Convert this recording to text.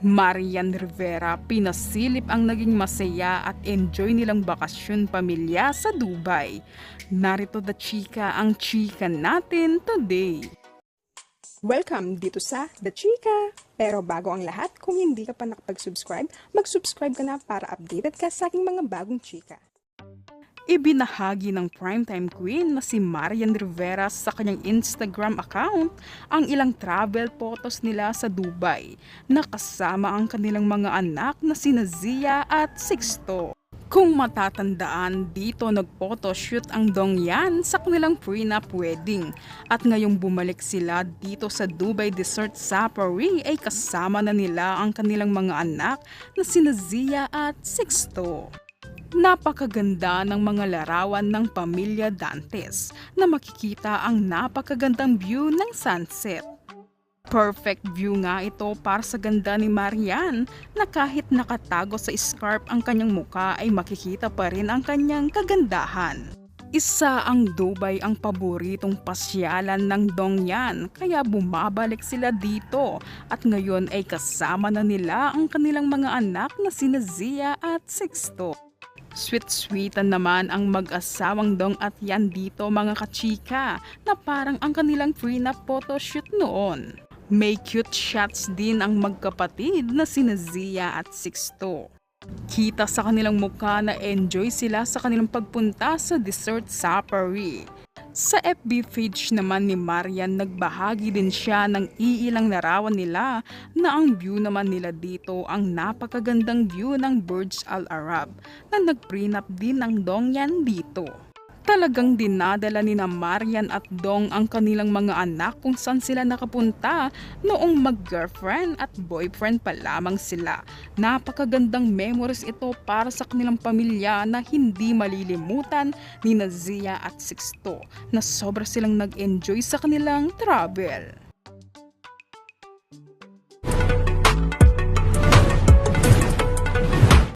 Marian Rivera, pinasilip ang naging masaya at enjoy nilang bakasyon pamilya sa Dubai. Narito the chika ang chika natin today. Welcome dito sa The Chica! Pero bago ang lahat, kung hindi ka pa nakapag-subscribe, mag-subscribe ka na para updated ka sa aking mga bagong chika. Ibinahagi ng primetime queen na si Marian Rivera sa kanyang Instagram account ang ilang travel photos nila sa Dubai na kasama ang kanilang mga anak na sina Zia at Sixto. Kung matatandaan, dito nag-photoshoot ang Dongyan sa kanilang prenup wedding. At ngayong bumalik sila dito sa Dubai Desert Safari ay kasama na nila ang kanilang mga anak na sina Zia at Sixto. Napakaganda ng mga larawan ng pamilya Dantes na makikita ang napakagandang view ng sunset. Perfect view nga ito para sa ganda ni Marian na kahit nakatago sa scarf ang kanyang muka ay makikita pa rin ang kanyang kagandahan. Isa ang Dubai ang paboritong pasyalan ng Dongyan kaya bumabalik sila dito at ngayon ay kasama na nila ang kanilang mga anak na sina Zia at Sixto. Sweet-sweetan naman ang mag-asawang Dong at Yan dito mga kachika na parang ang kanilang prenup photoshoot noon. May cute shots din ang magkapatid na sina Zia at Sixto. Kita sa kanilang mukha na enjoy sila sa kanilang pagpunta sa Desert Safari. Sa FB page naman ni Marian, nagbahagi din siya ng iilang larawan nila na ang view naman nila dito ang napakagandang view ng Burj Al Arab na nagprenup din ng Dongyan dito. Talagang dinadala ni na Marian at Dong ang kanilang mga anak kung saan sila nakapunta noong mag-girlfriend at boyfriend pa lamang sila. Napakagandang memories ito para sa kanilang pamilya na hindi malilimutan ni Nazia at Sixto na sobra silang nag-enjoy sa kanilang travel.